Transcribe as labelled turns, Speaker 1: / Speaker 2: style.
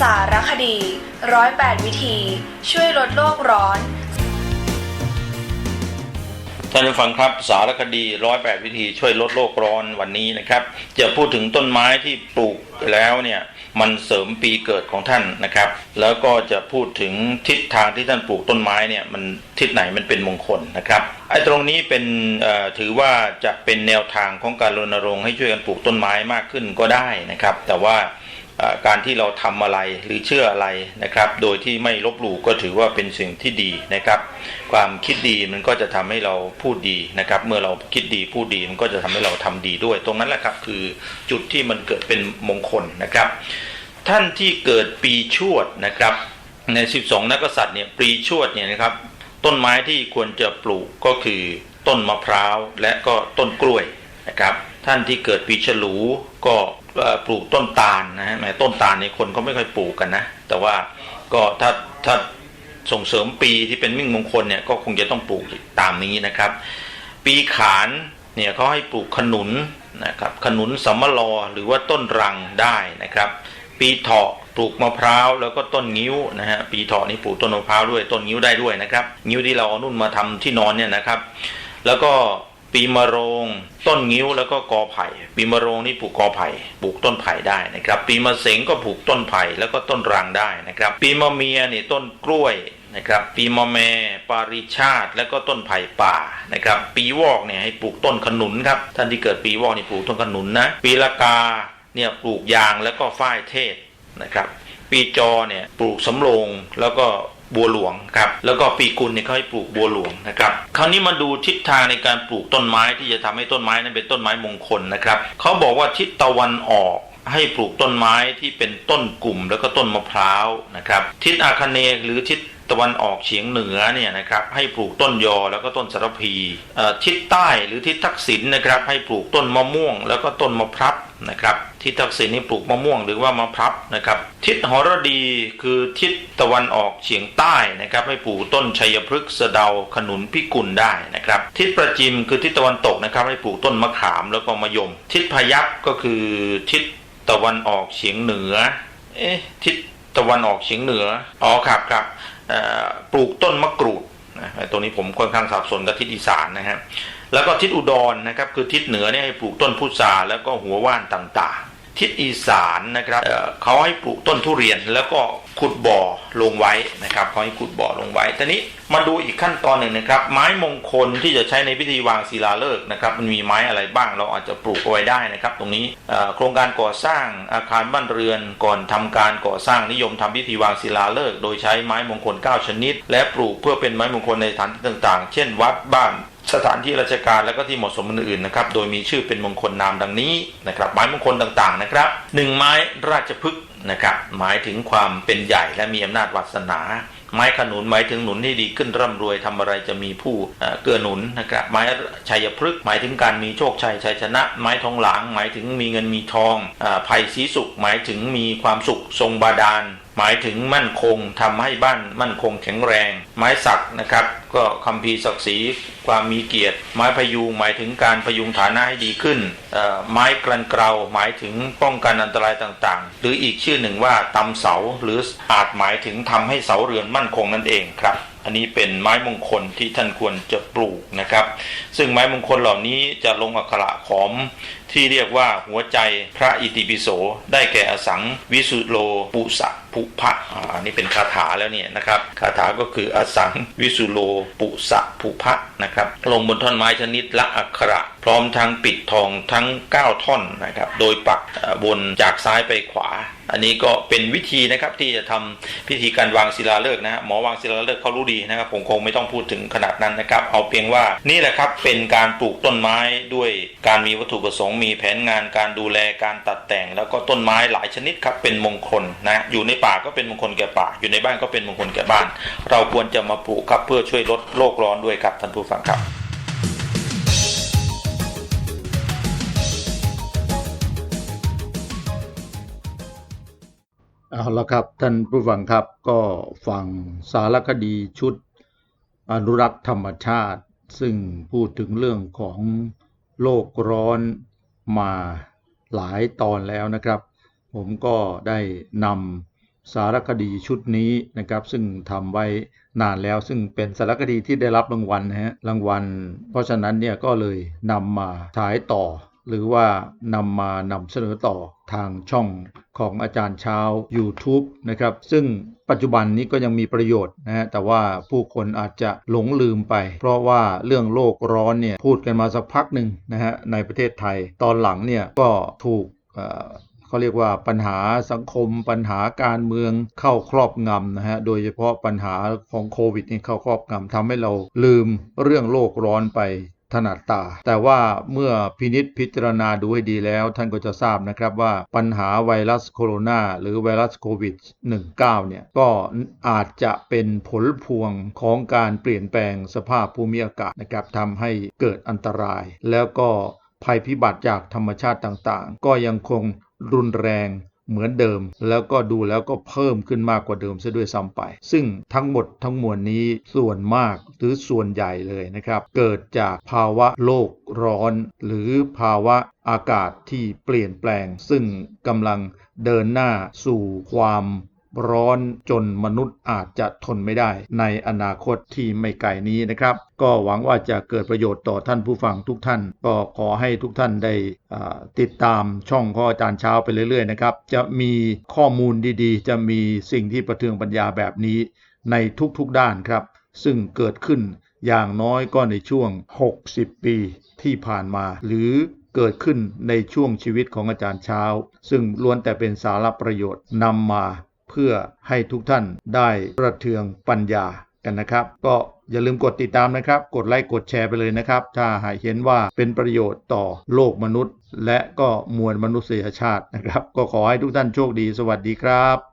Speaker 1: สารคดีร้อยแปดวิธี ช่วยลดโลกร้อน
Speaker 2: ท่านผู้ฟังครับสารคดีร้อยแปดวิธีช่วยลดโลกร้อนวันนี้นะครับ จะพูดถึงต้นไม้ที่ปลูก แล้วเนี่ยมันเสริมปีเกิดของท่านนะครับ แล้วก็จะพูดถึงทิศทางที่ท่านปลูกต้นไม้เนี่ยมันทิศไหนมันเป็นมงคลนะครับไอ้ตรงนี้เป็นถือว่าจะเป็นแนวทางของการรณรงค์ให้ช่วยกันปลูกต้นไม้มากขึ้นก็ได้นะครับ แต่ว่าการที่เราทำอะไรหรือเชื่ออะไรนะครับ โดยที่ไม่ลบหลู่ก็ถือว่าเป็นสิ่งที่ดีนะครับ ความคิดดีมันก็จะทำให้เราพูดดีนะครับ เมื่อเราคิดดีพูดดีมันก็จะทำให้เราทำดีด้วย ตรงนั้นแหละครับคือจุดที่มันเกิดเป็นมงคลนะครับ ท่านที่เกิดปีชวดนะครับ ใน 12 นักษัตริย์เนี่ยปีชวดเนี่ยนะครับ ต้นไม้ที่ควรจะปลูกก็คือต้นมะพร้าวและก็ต้นกล้วยนะครับ ท่านที่เกิดปีฉลูก็ปลูกต้นตาลนะฮะแหมต้นตาลเนี่คนเขาไม่ค่อยปลูกกันนะ แต่ว่าก็ถ้าถ้าส่งเสริมปีที่เป็นมิ่งมงคลเนี่ยก็คงจะต้องปลูกตามนี้นะครับ ปีขานเนี่ยเขาให้ปลูกขนุน นะครับขนุนสัมะลอหรือว่าต้นรังได้นะครับ ปีเถาะปลูกมะพร้าวแล้วก็ต้นงิ้วนะฮะปีเถาะนี่ปลูกต้นมะพร้าวด้วยต้นงิ้วได้ด้วยนะครับ งิ้วที่เราเอานุ่นมาทำที่นอนเนี่ยนะครับ แล้วก็ ปีมะโรง ต้นงิ้วแล้วก็กอไผ่ ปีมะโรงนี่ปลูกกอไผ่ปลูกต้นไผ่ได้นะครับ ปีมะเสงก็ปลูกต้นไผ่แล้วก็ต้นรังได้นะครับ ปีมะเมียนี่ต้นกล้วยนะครับปีมะแมปาริชาติ แล้วก็ต้นไผ่ป่านะครับ ปีวอกเนี่ยให้ปลูกต้นขนุนครับท่านที่เกิดปีวอกนี่ปลูกต้นขนุนนะ ปีละกาเนี่ยปลูกยางแล้วก็ฝ้ายเทศนะครับ ปีจอเนี่ยปลูกสำโรงแล้วก็ บัวหลวงครับ แล้วก็ปีกุลเนี่ยเขาให้ปลูกบัวหลวงนะครับ คราวนี้มาดูทิศทางในการปลูกต้นไม้ที่จะทำให้ต้นไม้นั้นเป็นต้นไม้มงคลนะครับเขาบอกว่าทิศตะวันออกให้ปลูกต้นไม้ที่เป็นต้นกลุ่ม แล้วก็ต้นมะพร้าวนะครับ ทิศอาคเนหรือทิศ ตะวันออกเฉียงเหนือเนี่ยนะครับให้ปลูกต้นยอแล้วก็ต้นสารพีทิศใต้หรือทิศทักษิณนะครับให้ปลูกต้นมะม่วง แล้วก็ต้นมะพร้าวนะครับทิศทักษิณนี่ปลูกมะม่วงหรือว่ามะพร้าวนะครับทิศหรดีคือทิศตะวันออกเฉียงใต้นะครับให้ปลูกต้นชัยพฤกษ์สะเดาขนุนพิกุลได้นะครับทิศประจิมคือทิศตะวันตกนะครับให้ปลูกต้นมะขามแล้วก็มะยม ทิศพยัพก็คือทิศตะวันออกเฉียงเหนือเอ๊ะทิศตะวันออกเฉียงเหนืออ๋อครับครับ ปลูกต้นมะกรูดนะตัวนี้ผมค่อนข้างสับสนกับทิศอีสานนะครับแล้วก็ทิศอุดรนะครับคือทิศเหนือเนี่ยให้ปลูกต้นพุทราแล้วก็หัวว่านต่างๆ ทิศอีสานนะครับเขาให้ปลูกต้นทุเรียนแล้วก็ขุดบ่อลงไว้นะครับเขาให้ขุดบ่อลงไว้ทีนี้มาดูอีกขั้นตอนหนึ่งนะครับ ไม้มงคลที่จะใช้ในพิธีวางศิลาฤกษ์นะครับมันมีไม้อะไรบ้างเราอาจจะปลูกเอาไว้ได้นะครับ ตรงนี้โครงการก่อสร้างอาคารบ้านเรือนก่อนทำการก่อสร้างนิยมทำพิธีวางศิลาฤกษ์โดยใช้ไม้มงคล 9 ชนิด และปลูกเพื่อเป็นไม้มงคลในสถานที่ต่างๆ เช่น วัดบ้าน สถานที่ราชการและก็ที่เหมาะสมอื่นๆนะครับ โดยมีชื่อเป็นมงคลนามดังนี้นะครับ ไม้มงคลต่างๆนะครับหนึ่งไม้ราชพฤกษ์นะครับ หมายถึงความเป็นใหญ่และมีอำนาจวาสนา ไม้ขนุนหมายถึงหนุนให้ดีขึ้นร่ำรวยทำอะไรจะมีผู้เอ่อเกื้อหนุนนะครับ ไม้ชัยพฤกษ์หมายถึงการมีโชคชัยชัยชนะ ไม้ทองหลางหมายถึงมีเงินมีทองอภัยศรีสุขหมายถึงมีความสุขทรงบาดาลหมายถึงมั่นคงทำให้บ้านมั่นคงแข็งแรง ไม้สักนะครับ ก็คำพีศักดิ์ศรีความมีเกียรติ ไม้พยุงหมายถึงการพยุงฐานะให้ดีขึ้น ไม้กลันเกลาหมายถึงป้องกันอันตรายต่างๆ หรืออีกชื่อหนึ่งว่าตำเสาหรืออาจหมายถึงทำให้เสาเรือนมั่นคงนั่นเองครับ อันนี้เป็นไม้มงคลที่ท่านควรจะปลูกนะครับ ซึ่งไม้มงคลเหล่านี้จะลงอักขระขอมที่เรียกว่าหัวใจพระอิติปิโส ได้แก่อสังวิสุโลปุสะภุพะอ่าอันนี้เป็นคาถาแล้วเนี่ยนะครับคาถาก็คืออสังวิสุโลปุสะภุพะนะครับลงบนท่อนไม้ชนิดละอักขระ พร้อมทั้งปิดทองทั้ง 9 ท่อนนะครับโดยปักบนจากซ้ายไปขวา อันนี้ก็เป็นวิธีนะครับที่จะทำพิธีการวางศิลาฤกษ์นะฮะหมอวางศิลาฤกษ์เขารู้ดีนะครับ ผมคงไม่ต้องพูดถึงขนาดนั้นนะครับ เอาเพียงว่านี่แหละครับเป็นการปลูกต้นไม้ด้วยการมีวัตถุประสงค์มีแผนงานการดูแลการตัดแต่ง แล้วก็ต้นไม้หลายชนิดครับเป็นมงคลนะอยู่ในป่าก็เป็นมงคลแก่ป่า อยู่ในบ้านก็เป็นมงคลแก่บ้าน เราควรจะมาปลูกครับเพื่อช่วยลดโลกร้อนด้วยครับท่านผู้ฟังครับ
Speaker 3: เอาละครับ ท่านผู้ฟังครับก็ฟังสารคดีชุดอนุรักษ์ธรรมชาติ ซึ่งพูดถึงเรื่องของโลกร้อนมาหลายตอนแล้วนะครับ ผมก็ได้นำสารคดีชุดนี้นะครับ ซึ่งทำไว้นานแล้วซึ่งเป็นสารคดีที่ได้รับรางวัลนะฮะรางวัล เพราะฉะนั้นเนี่ยก็เลยนำมาฉายต่อ หรือว่านำมานำเสนอต่อทางช่องของอาจารย์เช้า YouTube นะครับ ซึ่งปัจจุบันนี้ก็ยังมีประโยชน์นะฮะแต่ว่าผู้คนอาจจะหลงลืมไป เพราะว่าเรื่องโลกร้อนเนี่ยพูดกันมาสักพักหนึ่งนะฮะในประเทศไทยตอนหลังเนี่ยก็ถูกเขาเรียกว่าปัญหาสังคมปัญหาการเมืองเข้าครอบงำนะฮะโดยเฉพาะปัญหาของโควิดนี่เข้าครอบงำทำให้เราลืมเรื่องโลกร้อนไป ถนัดตา แต่ว่าเมื่อพินิษพิจารณาดูให้ดีแล้ว ท่านก็จะทราบนะครับว่าปัญหาไวรัสโคโรนาหรือไวรัสโควิด -19 เนี่ยก็อาจจะเป็นผลพวงของการเปลี่ยนแปลงสภาพภูมิอากาศนะครับทำให้เกิดอันตราย แล้วก็ภัยพิบัติจากธรรมชาติต่างๆ ก็ยังคงรุนแรง เหมือนเดิม แล้วก็ดูแล้วก็เพิ่มขึ้นมากกว่าเดิมซะด้วยซ้ำไป ซึ่งทั้งหมดทั้งมวลนี้ส่วนมากหรือส่วนใหญ่เลยนะครับ เกิดจากภาวะโลกร้อน หรือภาวะอากาศที่เปลี่ยนแปลง ซึ่งกำลังเดินหน้าสู่ความ ร้อนจนมนุษย์อาจจะทนไม่ได้ในอนาคตที่ไม่ไกลนี้นะครับ ก็หวังว่าจะเกิดประโยชน์ต่อท่านผู้ฟังทุกท่าน ก็ขอให้ทุกท่านได้ติดตามช่องของอาจารย์เช้าไปเรื่อยๆนะครับ จะมีข้อมูลดีๆ จะมีสิ่งที่ประเทืองปัญญาแบบนี้ในทุกๆด้านครับ ซึ่งเกิดขึ้นอย่างน้อยก็ในช่วง 60 ปีที่ผ่านมา หรือเกิดขึ้นในช่วงชีวิตของอาจารย์เช้า ซึ่งล้วนแต่เป็นสาระประโยชน์นำมา เพื่อให้ทุกท่านได้ประเทืองปัญญากันนะครับ ก็อย่าลืมกดติดตามนะครับ กดไลค์กดแชร์ไปเลยนะครับ ถ้าหากเห็นว่าเป็นประโยชน์ต่อโลกมนุษย์ และก็มวลมนุษยชาตินะครับ ก็ขอให้ทุกท่านโชคดี สวัสดีครับ